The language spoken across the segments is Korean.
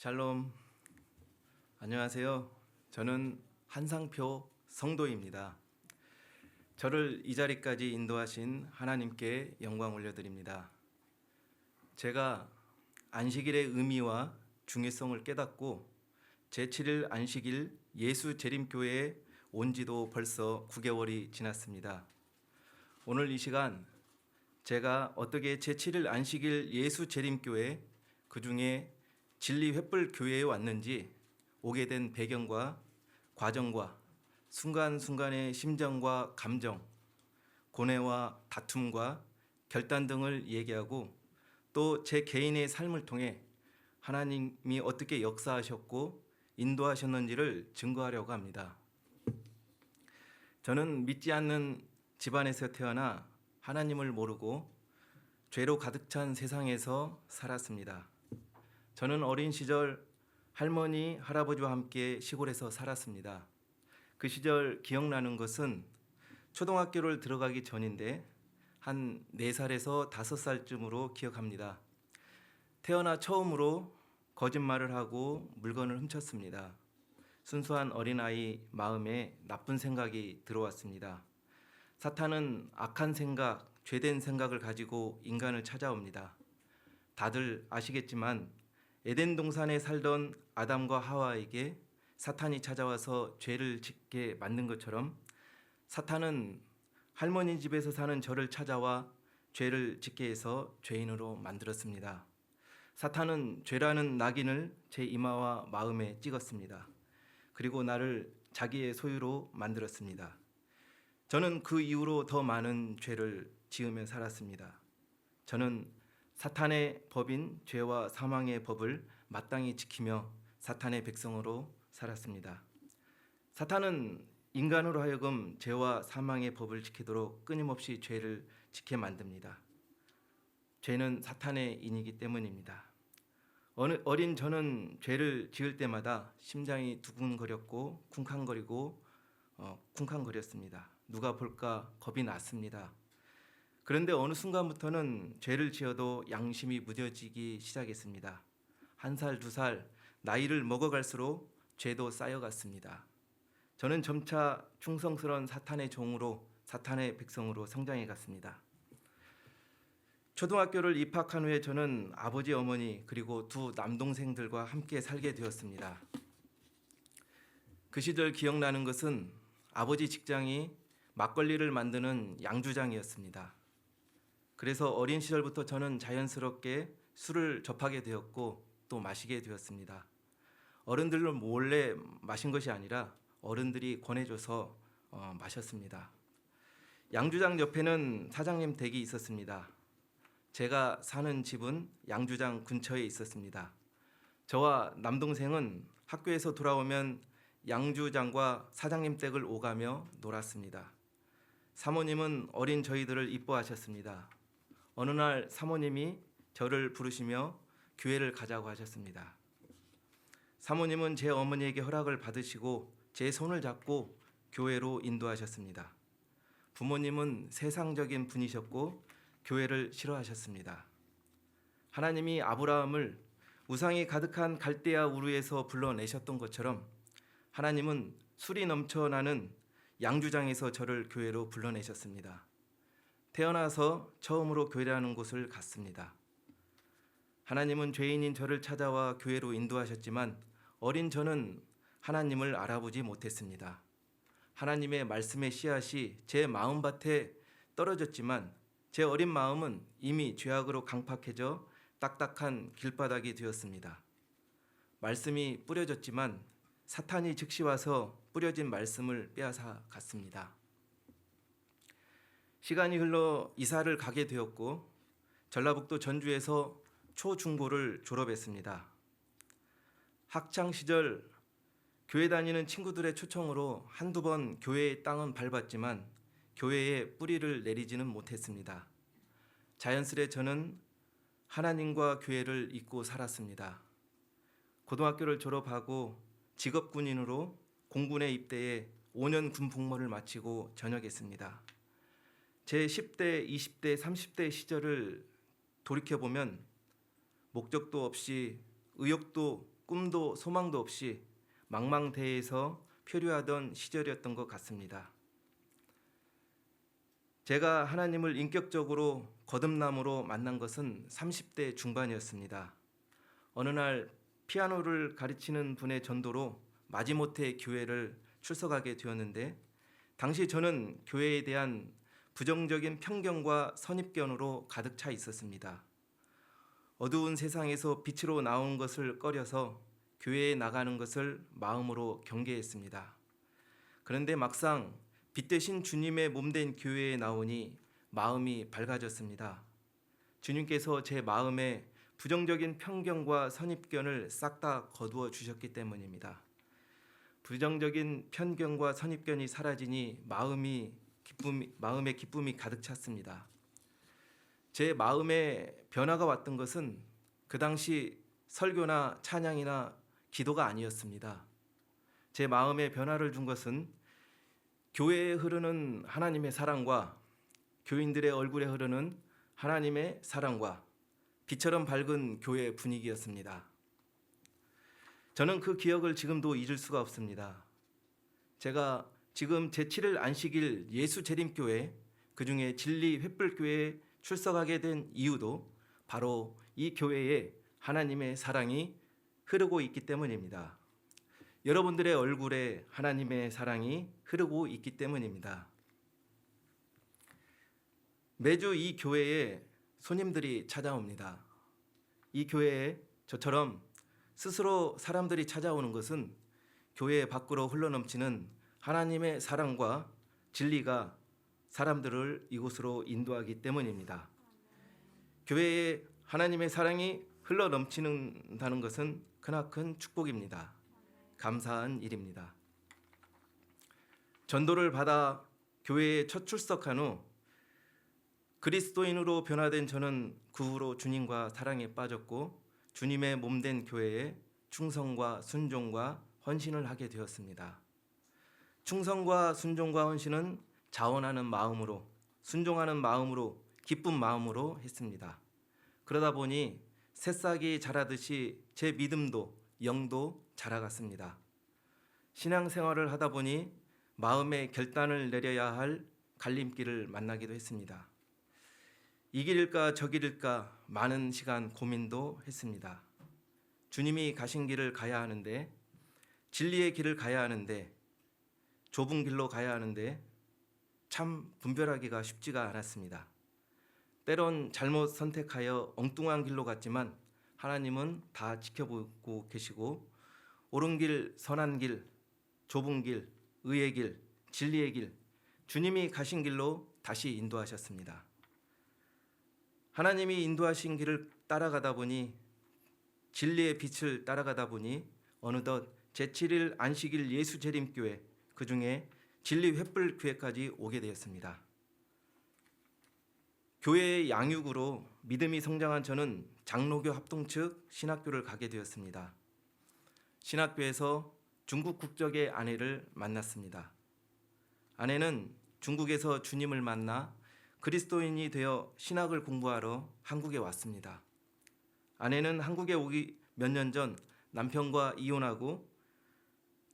샬롬. 안녕하세요. 저는 한상표 성도입니다. 저를 이 자리까지 인도하신 하나님께 영광 올려드립니다. 제가 안식일의 의미와 중요성을 깨닫고 제7일 안식일 예수 재림교회에 온 지도 벌써 9개월이 지났습니다. 오늘 이 시간 제가 어떻게 제7일 안식일 예수 재림교회 그 중에 진리 횃불 교회에 왔는지 오게 된 배경과 과정과 순간순간의 심정과 감정, 고뇌와 다툼과 결단 등을 얘기하고 또 제 개인의 삶을 통해 하나님이 어떻게 역사하셨고 인도하셨는지를 증거하려고 합니다. 저는 믿지 않는 집안에서 태어나 하나님을 모르고 죄로 가득 찬 세상에서 살았습니다. 저는 어린 시절 할머니, 할아버지와 함께 시골에서 살았습니다. 그 시절 기억나는 것은 초등학교를 들어가기 전인데 한 4살에서 5살쯤으로 기억합니다. 태어나 처음으로 거짓말을 하고 물건을 훔쳤습니다. 순수한 어린아이 마음에 나쁜 생각이 들어왔습니다. 사탄은 악한 생각, 죄된 생각을 가지고 인간을 찾아옵니다. 다들 아시겠지만 에덴 동산에 살던 아담과 하와에게 사탄이 찾아와서 죄를 짓게 만든 것처럼 사탄은 할머니 집에서 사는 저를 찾아와 죄를 짓게 해서 죄인으로 만들었습니다. 사탄은 죄라는 낙인을 제 이마와 마음에 찍었습니다. 그리고 나를 자기의 소유로 만들었습니다. 저는 그 이후로 더 많은 죄를 지으며 살았습니다. 저는 사탄의 법인 죄와 사망의 법을 마땅히 지키며 사탄의 백성으로 살았습니다. 사탄은 인간으로 하여금 죄와 사망의 법을 지키도록 끊임없이 죄를 지게 만듭니다. 죄는 사탄의 인이기 때문입니다. 어느 어린 저는 죄를 지을 때마다 심장이 두근거렸고 쿵쾅거리고 어, 쿵쾅거렸습니다. 누가 볼까 겁이 났습니다. 그런데 어느 순간부터는 죄를 지어도 양심이 무뎌지기 시작했습니다. 한 살, 두 살, 나이를 먹어갈수록 죄도 쌓여갔습니다. 저는 점차 충성스러운 사탄의 종으로 사탄의 백성으로 성장해 갔습니다. 초등학교를 입학한 후에 저는 아버지, 어머니 그리고 두 남동생들과 함께 살게 되었습니다. 그 시절 기억나는 것은 아버지 직장이 막걸리를 만드는 양주장이었습니다. 그래서 어린 시절부터 저는 자연스럽게 술을 접하게 되었고 또 마시게 되었습니다. 어른들로 몰래 마신 것이 아니라 어른들이 권해줘서 어, 마셨습니다. 양주장 옆에는 사장님 댁이 있었습니다. 제가 사는 집은 양주장 근처에 있었습니다. 저와 남동생은 학교에서 돌아오면 양주장과 사장님 댁을 오가며 놀았습니다. 사모님은 어린 저희들을 이뻐하셨습니다. 어느 날 사모님이 저를 부르시며 교회를 가자고 하셨습니다. 사모님은 제 어머니에게 허락을 받으시고 제 손을 잡고 교회로 인도하셨습니다. 부모님은 세상적인 분이셨고 교회를 싫어하셨습니다. 하나님이 아브라함을 우상이 가득한 갈대아 우르에서 불러내셨던 것처럼 하나님은 술이 넘쳐나는 양주장에서 저를 교회로 불러내셨습니다. 태어나서 처음으로 교회라는 곳을 갔습니다. 하나님은 죄인인 저를 찾아와 교회로 인도하셨지만 어린 저는 하나님을 알아보지 못했습니다. 하나님의 말씀의 씨앗이 제 마음밭에 떨어졌지만 제 어린 마음은 이미 죄악으로 강팍해져 딱딱한 길바닥이 되었습니다. 말씀이 뿌려졌지만 사탄이 즉시 와서 뿌려진 말씀을 빼앗아 갔습니다. 시간이 흘러 이사를 가게 되었고 전라북도 전주에서 초중고를 졸업했습니다. 학창 시절 교회 다니는 친구들의 초청으로 한두 번 교회의 땅은 밟았지만 교회에 뿌리를 내리지는 못했습니다. 자연스레 저는 하나님과 교회를 잊고 살았습니다. 고등학교를 졸업하고 직업 군인으로 공군에 입대해 5년 군 복무를 마치고 전역했습니다. 제 10대, 20대, 30대 시절을 돌이켜 보면 목적도 없이 의욕도 꿈도 소망도 없이 망망대해에서 표류하던 시절이었던 것 같습니다. 제가 하나님을 인격적으로 거듭남으로 만난 것은 30대 중반이었습니다. 어느 날 피아노를 가르치는 분의 전도로 마지못해 교회를 출석하게 되었는데 당시 저는 교회에 대한 부정적인 편견과 선입견으로 가득 차 있었습니다. 어두운 세상에서 빛으로 나온 것을 꺼려서 교회에 나가는 것을 마음으로 경계했습니다. 그런데 막상 빛 대신 주님의 몸된 교회에 나오니 마음이 밝아졌습니다. 주님께서 제 마음에 부정적인 편견과 선입견을 싹 다 거두어 주셨기 때문입니다. 부정적인 편견과 선입견이 사라지니 마음이 기쁨 마음의 기쁨이 가득 찼습니다. 제 마음에 변화가 왔던 것은 그 당시 설교나 찬양이나 기도가 아니었습니다. 제 마음에 변화를 준 것은 교회에 흐르는 하나님의 사랑과 교인들의 얼굴에 흐르는 하나님의 사랑과 빛처럼 밝은 교회 분위기였습니다. 저는 그 기억을 지금도 잊을 수가 없습니다. 제가 지금 제7일 안식일 예수 재림교회 그중에 진리 횃불교회에 출석하게 된 이유도 바로 이 교회에 하나님의 사랑이 흐르고 있기 때문입니다. 여러분들의 얼굴에 하나님의 사랑이 흐르고 있기 때문입니다. 매주 이 교회에 손님들이 찾아옵니다. 이 교회에 저처럼 스스로 사람들이 찾아오는 것은 교회 밖으로 흘러넘치는 하나님의 사랑과 진리가 사람들을 이곳으로 인도하기 때문입니다. 교회에 하나님의 사랑이 흘러 넘치는다는 것은 크나큰 축복입니다. 감사한 일입니다. 전도를 받아 교회에 첫 출석한 후 그리스도인으로 변화된 저는 그 후로 주님과 사랑에 빠졌고 주님의 몸된 교회에 충성과 순종과 헌신을 하게 되었습니다. 충성과 순종과 헌신은 자원하는 마음으로 순종하는 마음으로 기쁜 마음으로 했습니다. 그러다 보니 새싹이 자라듯이 제 믿음도 영도 자라갔습니다. 신앙 생활을 하다 보니 마음의 결단을 내려야 할 갈림길을 만나기도 했습니다. 이 길일까 저 길일까 많은 시간 고민도 했습니다. 주님이 가신 길을 가야 하는데 진리의 길을 가야 하는데 좁은 길로 가야 하는데 참 분별하기가 쉽지가 않았습니다. 때론 잘못 선택하여 엉뚱한 길로 갔지만 하나님은 다 지켜보고 계시고 옳은 길, 선한 길, 좁은 길, 의의 길, 진리의 길, 주님이 가신 길로 다시 인도하셨습니다. 하나님이 인도하신 길을 따라가다 보니 진리의 빛을 따라가다 보니 어느덧 제7일 안식일 예수 재림교회 그 중에 진리 횃불 교회까지 오게 되었습니다. 교회의 양육으로 믿음이 성장한 저는 장로교 합동 측 신학교를 가게 되었습니다. 신학교에서 중국 국적의 아내를 만났습니다. 아내는 중국에서 주님을 만나 그리스도인이 되어 신학을 공부하러 한국에 왔습니다. 아내는 한국에 오기 몇 년 전 남편과 이혼하고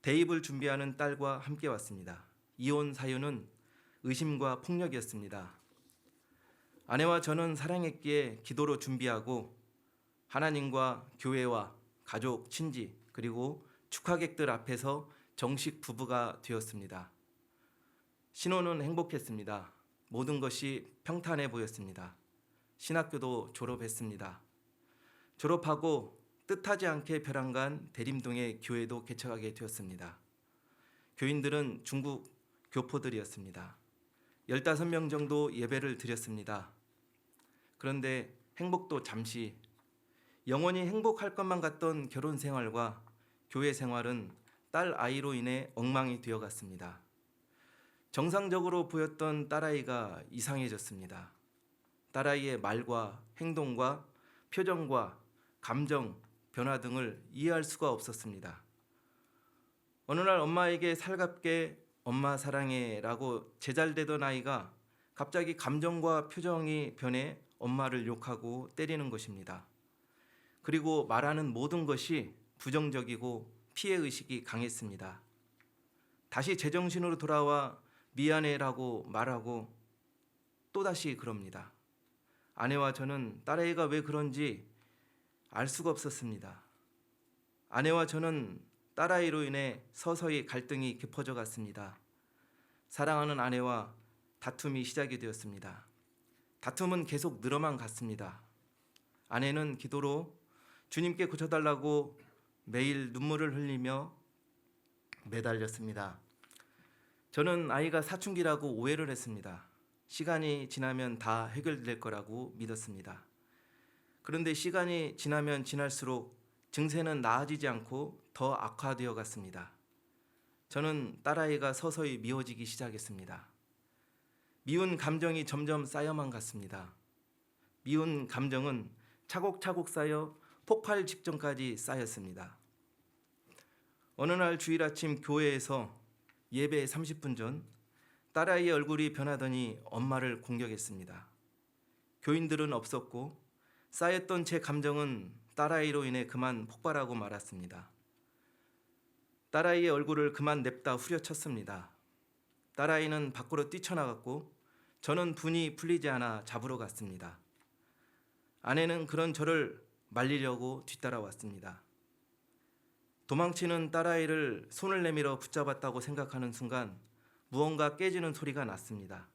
대입을 준비하는 딸과 함께 왔습니다. 이혼 사유는 의심과 폭력이었습니다. 아내와 저는 사랑했기에 기도로 준비하고 하나님과 교회와 가족, 친지 그리고 축하객들 앞에서 정식 부부가 되었습니다. 신혼은 행복했습니다. 모든 것이 평탄해 보였습니다. 신학교도 졸업했습니다. 졸업하고 뜻하지 않게 벼랑간 대림동의 교회도 개척하게 되었습니다. 교인들은 중국 교포들이었습니다. 15명 정도 예배를 드렸습니다. 그런데 행복도 잠시 영원히 행복할 것만 같던 결혼 생활과 교회 생활은 딸 아이로 인해 엉망이 되어 갔습니다. 정상적으로 보였던 딸아이가 이상해졌습니다. 딸아이의 말과 행동과 표정과 감정, 변화 등을 이해할 수가 없었습니다. 어느 날 엄마에게 살갑게 엄마 사랑해라고 제잘되던 아이가 갑자기 감정과 표정이 변해 엄마를 욕하고 때리는 것입니다. 그리고 말하는 모든 것이 부정적이고 피해 의식이 강했습니다. 다시 제정신으로 돌아와 미안해라고 말하고 또다시 그럽니다. 아내와 저는 딸아이가 왜 그런지 알 수가 없었습니다. 아내와 저는 딸아이로 인해 서서히 갈등이 깊어져 갔습니다. 사랑하는 아내와 다툼이 시작이 되었습니다. 다툼은 계속 늘어만 갔습니다. 아내는 기도로 주님께 고쳐달라고 매일 눈물을 흘리며 매달렸습니다. 저는 아이가 사춘기라고 오해를 했습니다. 시간이 지나면 다 해결될 거라고 믿었습니다. 그런데 시간이 지나면 지날수록 증세는 나아지지 않고 더 악화되어 갔습니다. 저는 딸아이가 서서히 미워지기 시작했습니다. 미운 감정이 점점 쌓여만 갔습니다. 미운 감정은 차곡차곡 쌓여 폭발 직전까지 쌓였습니다. 어느 날 주일 아침 교회에서 예배 30분 전 딸아이의 얼굴이 변하더니 엄마를 공격했습니다. 교인들은 없었고 쌓였던 제 감정은 딸아이로 인해 그만 폭발하고 말았습니다. 딸아이의 얼굴을 그만 냅다 후려쳤습니다. 딸아이는 밖으로 뛰쳐나갔고 저는 분이 풀리지 않아 잡으러 갔습니다. 아내는 그런 저를 말리려고 뒤따라왔습니다. 도망치는 딸아이를 손을 내밀어 붙잡았다고 생각하는 순간 무언가 깨지는 소리가 났습니다.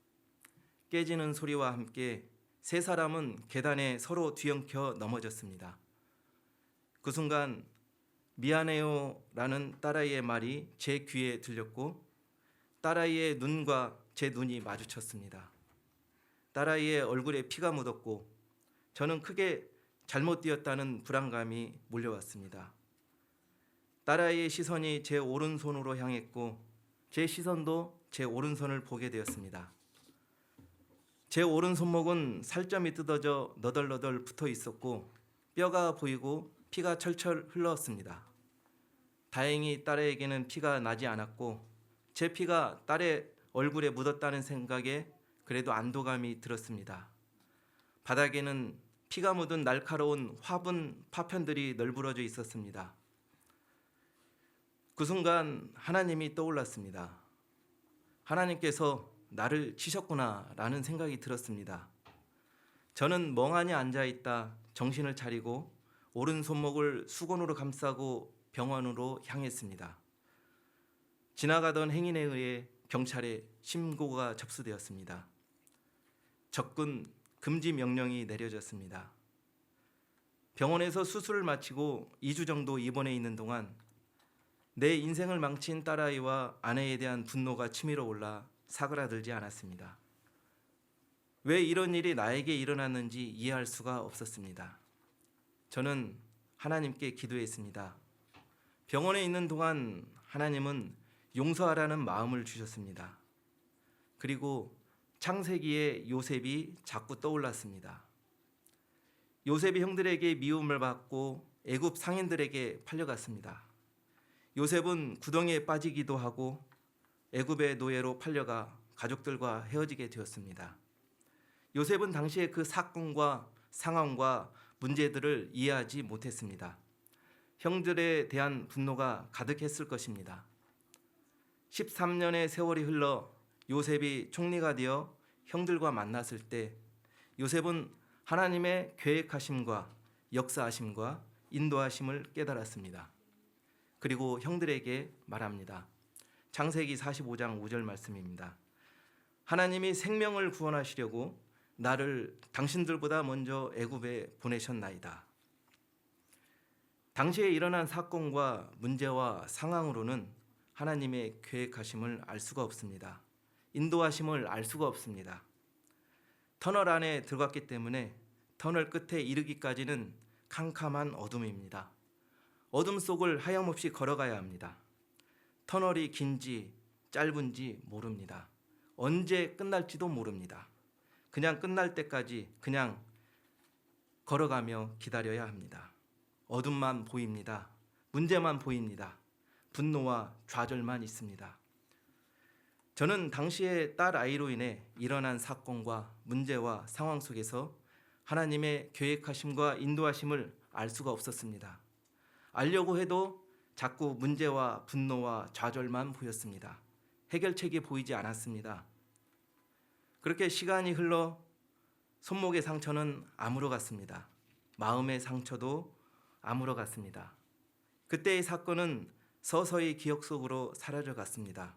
깨지는 소리와 함께 세 사람은 계단에 서로 뒤엉켜 넘어졌습니다. 그 순간 미안해요 라는 딸아이의 말이 제 귀에 들렸고 딸아이의 눈과 제 눈이 마주쳤습니다. 딸아이의 얼굴에 피가 묻었고 저는 크게 잘못 뛰었다는 불안감이 몰려왔습니다. 딸아이의 시선이 제 오른손으로 향했고 제 시선도 제 오른손을 보게 되었습니다. 제 오른 손목은 살점이 뜯어져 너덜너덜 붙어 있었고 뼈가 보이고 피가 철철 흘렀습니다. 다행히 딸에게는 피가 나지 않았고 제 피가 딸의 얼굴에 묻었다는 생각에 그래도 안도감이 들었습니다. 바닥에는 피가 묻은 날카로운 화분 파편들이 널브러져 있었습니다. 그 순간 하나님이 떠올랐습니다. 하나님께서 나를 치셨구나라는 생각이 들었습니다. 저는 멍하니 앉아 있다 정신을 차리고 오른 손목을 수건으로 감싸고 병원으로 향했습니다. 지나가던 행인에 의해 경찰에 신고가 접수되었습니다. 접근 금지 명령이 내려졌습니다. 병원에서 수술을 마치고 2주 정도 입원해 있는 동안 내 인생을 망친 딸아이와 아내에 대한 분노가 치밀어 올라 사그라들지 않았습니다. 왜 이런 일이 나에게 일어났는지 이해할 수가 없었습니다. 저는 하나님께 기도했습니다. 병원에 있는 동안 하나님은 용서하라는 마음을 주셨습니다. 그리고 창세기의 요셉이 자꾸 떠올랐습니다. 요셉이 형들에게 미움을 받고 애굽 상인들에게 팔려갔습니다. 요셉은 구덩이에 빠지기도 하고 애굽의 노예로 팔려가 가족들과 헤어지게 되었습니다. 요셉은 당시에 그 사건과 상황과 문제들을 이해하지 못했습니다. 형들에 대한 분노가 가득했을 것입니다. 13년의 세월이 흘러 요셉이 총리가 되어 형들과 만났을 때 요셉은 하나님의 계획하심과 역사하심과 인도하심을 깨달았습니다. 그리고 형들에게 말합니다. 창세기 45장 5절 말씀입니다. 하나님이 생명을 구원하시려고 나를 당신들보다 먼저 애굽에 보내셨나이다. 당시에 일어난 사건과 문제와 상황으로는 하나님의 계획하심을 알 수가 없습니다. 인도하심을 알 수가 없습니다. 터널 안에 들어갔기 때문에 터널 끝에 이르기까지는 캄캄한 어둠입니다. 어둠 속을 하염없이 걸어가야 합니다. 터널이 긴지 짧은지 모릅니다. 언제 끝날지도 모릅니다. 그냥 끝날 때까지 그냥 걸어가며 기다려야 합니다. 어둠만 보입니다. 문제만 보입니다. 분노와 좌절만 있습니다. 저는 당시에 딸 아이로 인해 일어난 사건과 문제와 상황 속에서 하나님의 계획하심과 인도하심을 알 수가 없었습니다. 알려고 해도 자꾸 문제와 분노와 좌절만 보였습니다. 해결책이 보이지 않았습니다. 그렇게 시간이 흘러 손목의 상처는 아물어 갔습니다. 마음의 상처도 아물어 갔습니다. 그때의 사건은 서서히 기억 속으로 사라져 갔습니다.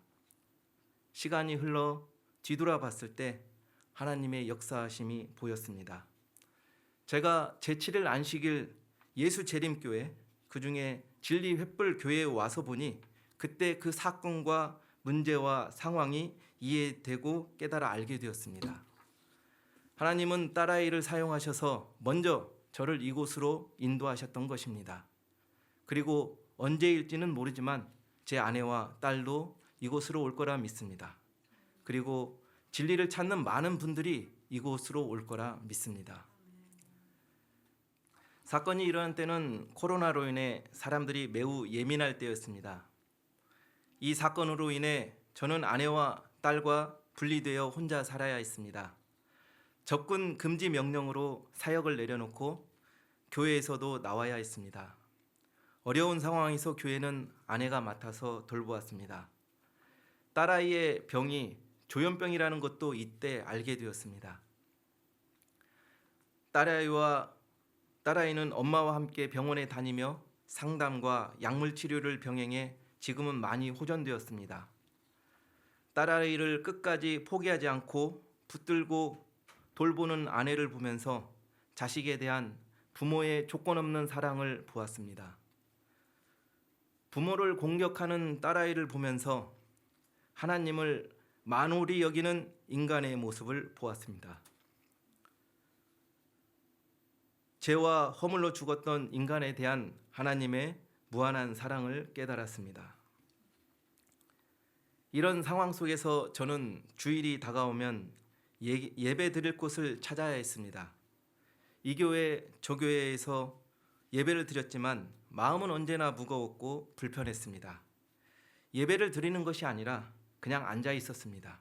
시간이 흘러 뒤돌아 봤을 때 하나님의 역사하심이 보였습니다. 제가 제7일 안식일 예수 재림교회 그 중에 진리 횃불 교회에 와서 보니 그때 그 사건과 문제와 상황이 이해되고 깨달아 알게 되었습니다. 하나님은 딸아이를 사용하셔서 먼저 저를 이곳으로 인도하셨던 것입니다. 그리고 언제일지는 모르지만 제 아내와 딸도 이곳으로 올 거라 믿습니다. 그리고 진리를 찾는 많은 분들이 이곳으로 올 거라 믿습니다. 사건이 일어난 때는 코로나로 인해 사람들이 매우 예민할 때였습니다. 이 사건으로 인해 저는 아내와 딸과 분리되어 혼자 살아야 했습니다. 접근 금지 명령으로 사역을 내려놓고 교회에서도 나와야 했습니다. 어려운 상황에서 교회는 아내가 맡아서 돌보았습니다. 딸아이의 병이 조현병이라는 것도 이때 알게 되었습니다. 딸아이와 딸아이는 엄마와 함께 병원에 다니며 상담과 약물 치료를 병행해 지금은 많이 호전되었습니다. 딸아이를 끝까지 포기하지 않고 붙들고 돌보는 아내를 보면서 자식에 대한 부모의 조건 없는 사랑을 보았습니다. 부모를 공격하는 딸아이를 보면서 하나님을 만홀히 여기는 인간의 모습을 보았습니다. 죄와 허물로 죽었던 인간에 대한 하나님의 무한한 사랑을 깨달았습니다. 이런 상황 속에서 저는 주일이 다가오면 예, 예배 드릴 곳을 찾아야 했습니다. 이 교회 저 교회에서 예배를 드렸지만 마음은 언제나 무거웠고 불편했습니다. 예배를 드리는 것이 아니라 그냥 앉아 있었습니다.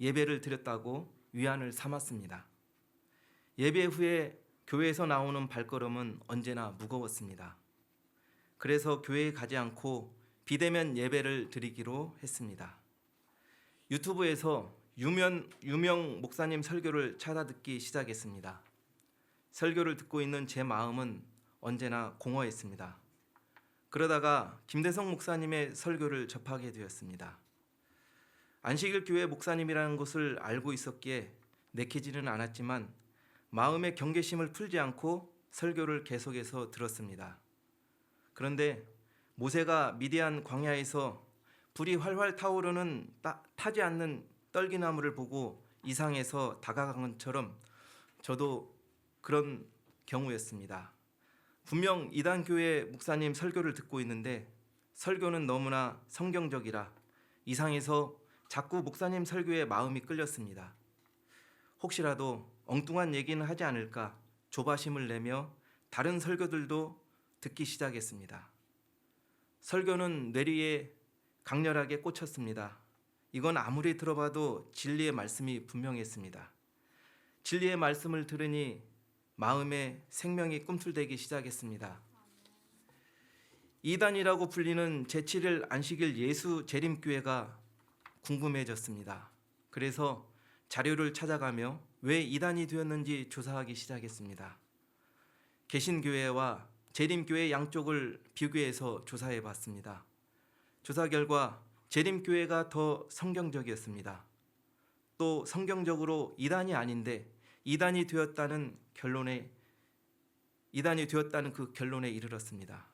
예배를 드렸다고 위안을 삼았습니다. 예배 후에 교회에서 나오는 발걸음은 언제나 무거웠습니다. 그래서 교회에 가지 않고 비대면 예배를 드리기로 했습니다. 유튜브에서 유명, 유명 목사님 설교를 찾아 듣기 시작했습니다. 설교를 듣고 있는 제 마음은 언제나 공허했습니다. 그러다가 김대성 목사님의 설교를 접하게 되었습니다. 안식일 교회 목사님이라는 것을 알고 있었기에 내키지는 않았지만 마음의 경계심을 풀지 않고 설교를 계속해서 들었습니다. 그런데 모세가 미디안 광야에서 불이 활활 타오르는 따, 타지 않는 떨기나무를 보고 이상해서 다가간 것처럼 저도 그런 경우였습니다. 분명 이단 교회 목사님 설교를 듣고 있는데 설교는 너무나 성경적이라 이상해서 자꾸 목사님 설교에 마음이 끌렸습니다. 혹시라도 엉뚱한 얘기는 하지 않을까 조바심을 내며 다른 설교들도 듣기 시작했습니다. 설교는 뇌리에 강렬하게 꽂혔습니다. 이건 아무리 들어봐도 진리의 말씀이 분명했습니다. 진리의 말씀을 들으니 마음에 생명이 꿈틀대기 시작했습니다. 이단이라고 불리는 제7일 안식일 예수 재림교회가 궁금해졌습니다. 그래서 자료를 찾아가며 왜 이단이 되었는지 조사하기 시작했습니다. 개신교회와 재림교회 양쪽을 비교해서 조사해 봤습니다. 조사 결과 재림교회가 더 성경적이었습니다. 또 성경적으로 이단이 아닌데 이단이 되었다는 결론에 이단이 되었다는 그 결론에 이르렀습니다.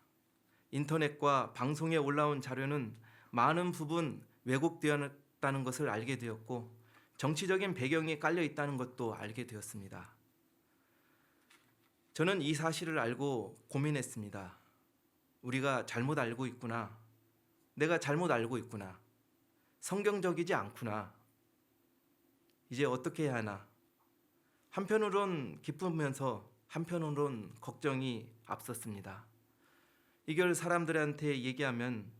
인터넷과 방송에 올라온 자료는 많은 부분 왜곡되었다는 것을 알게 되었고 정치적인 배경이 깔려 있다는 것도 알게 되었습니다. 저는 이 사실을 알고 고민했습니다. 우리가 잘못 알고 있구나. 내가 잘못 알고 있구나. 성경적이지 않구나. 이제 어떻게 해야 하나? 한편으론 기쁘면서 한편으론 걱정이 앞섰습니다. 이걸 사람들한테 얘기하면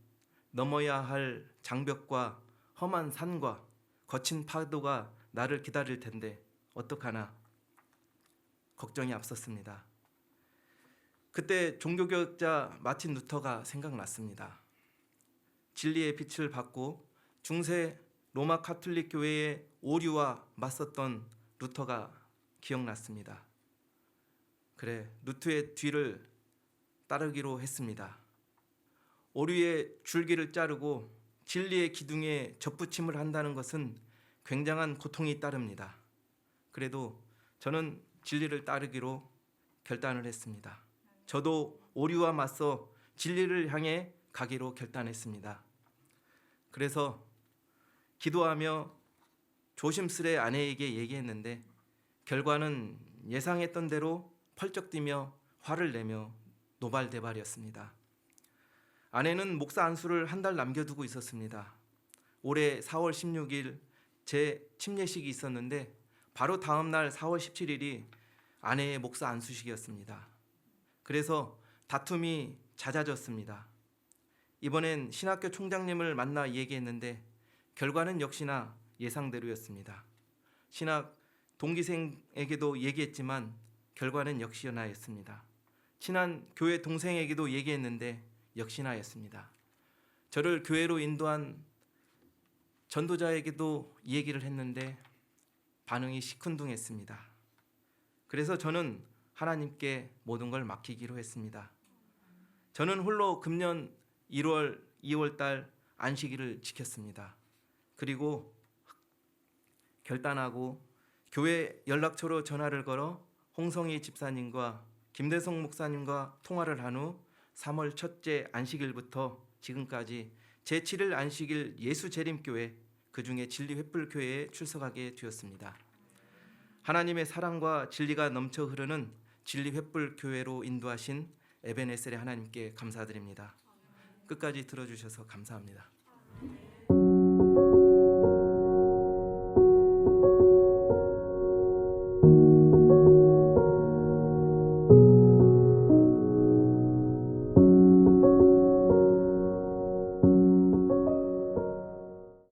넘어야 할 장벽과 험한 산과 거친 파도가 나를 기다릴 텐데 어떡하나 걱정이 앞섰습니다. 그때 종교교육자 마틴 루터가 생각났습니다. 진리의 빛을 받고 중세 로마 카톨릭 교회의 오류와 맞섰던 루터가 기억났습니다. 그래, 루트의 뒤를 따르기로 했습니다. 오류의 줄기를 자르고 진리의 기둥에 접붙임을 한다는 것은 굉장한 고통이 따릅니다. 그래도 저는 진리를 따르기로 결단을 했습니다. 저도 오류와 맞서 진리를 향해 가기로 결단했습니다. 그래서 기도하며 조심스레 아내에게 얘기했는데 결과는 예상했던 대로 펄쩍 뛰며 화를 내며 노발대발이었습니다. 아내는 목사 안수를 한 달 남겨두고 있었습니다. 올해 4월 16일 제 침례식이 있었는데 바로 다음 날 4월 17일이 아내의 목사 안수식이었습니다. 그래서 다툼이 잦아졌습니다. 이번엔 신학교 총장님을 만나 얘기했는데 결과는 역시나 예상대로였습니다. 신학 동기생에게도 얘기했지만 결과는 역시나였습니다. 친한 교회 동생에게도 얘기했는데 역시나였습니다. 저를 교회로 인도한 전도자에게도 이 얘기를 했는데 반응이 시큰둥했습니다. 그래서 저는 하나님께 모든 걸 맡기기로 했습니다. 저는 홀로 금년 1월, 2월 달 안식일을 지켰습니다. 그리고 결단하고 교회 연락처로 전화를 걸어 홍성희 집사님과 김대성 목사님과 통화를 한 후 3월 첫째 안식일부터 지금까지 제7일 안식일 예수 재림교회 그 중에 진리 횃불 교회에 출석하게 되었습니다. 하나님의 사랑과 진리가 넘쳐 흐르는 진리 횃불 교회로 인도하신 에베네셀의 하나님께 감사드립니다. 끝까지 들어주셔서 감사합니다.